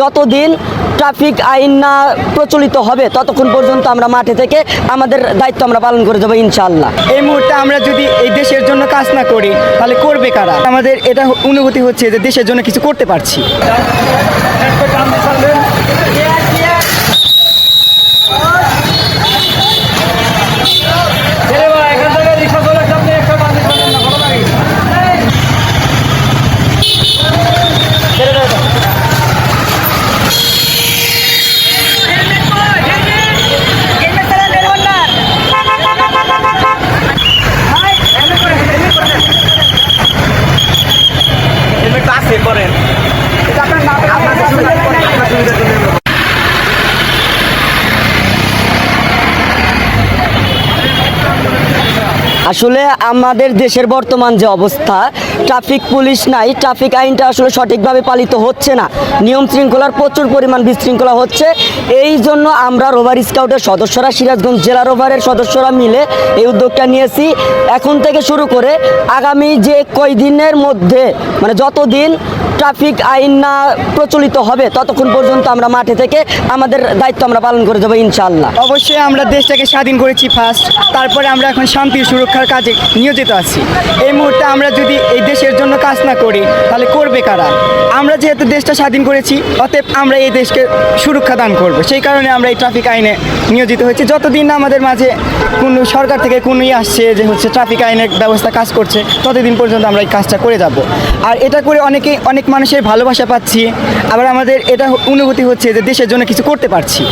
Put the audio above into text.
যতদিন ট্রাফিক আইন না প্রচলিত হবে, ততক্ষণ পর্যন্ত আমরা মাঠে থেকে আমাদের দায়িত্ব আমরা পালন করে দেবো ইনশাল্লাহ এই মুহূর্তে আমরা যদি এই দেশের জন্য কাজ না করি, তাহলে করবে কারা? আমাদের এটা অনুভূতি হচ্ছে যে দেশের জন্য কিছু করতে পারছি। করেন আসলে আমাদের দেশের বর্তমান যে অবস্থা ট্রাফিক পুলিশ নাই ট্রাফিক আইনটা আসলে সঠিকভাবে পালিত হচ্ছে না। নিয়ম শৃঙ্খলার প্রচুর পরিমাণ বিশৃঙ্খলা হচ্ছে। এই জন্য আমরা রোভার স্কাউটের সদস্যরা, সিরাজগঞ্জ জেলা রোভারের সদস্যরা মিলে এই উদ্যোগটা নিয়েছি। এখন থেকে শুরু করে আগামী যে কয়দিনের মধ্যে মানে যতদিন ট্রাফিক আইন না প্রচলিত হবে ততক্ষণ পর্যন্ত আমরা মাঠে থেকে আমাদের দায়িত্ব আমরা পালন করে যাব ইনশাআল্লাহ। অবশ্যই আমরা দেশটাকে স্বাধীন করেছি ফার্স্ট তারপরে আমরা এখন শান্তি সুরক্ষার কাজে নিয়োজিত আছি। এই মুহূর্তে আমরা যদি এই দেশের জন্য কাজ না করি, তাহলে করবে কারা? আমরা যেহেতু দেশটা স্বাধীন করেছি, অতএব আমরা এই দেশকে সুরক্ষা দান করব। সেই কারণে আমরা এই ট্রাফিক আইনে নিয়োজিত হয়েছি। যতদিন না আমাদের মাঝে কোনো সরকার থেকে কোনো ইয়ে আসছে যে হচ্ছে ট্রাফিক আইনের ব্যবস্থা কাজ করছে, ততদিন পর্যন্ত আমরা এই কাজটা করে যাব। আর এটা করে অনেকেই, অনেক মানুষের ভালোবাসা পাচ্ছি আবার আমাদের এটা অনুভূতি হচ্ছে যে দেশের জন্য কিছু করতে পারছি।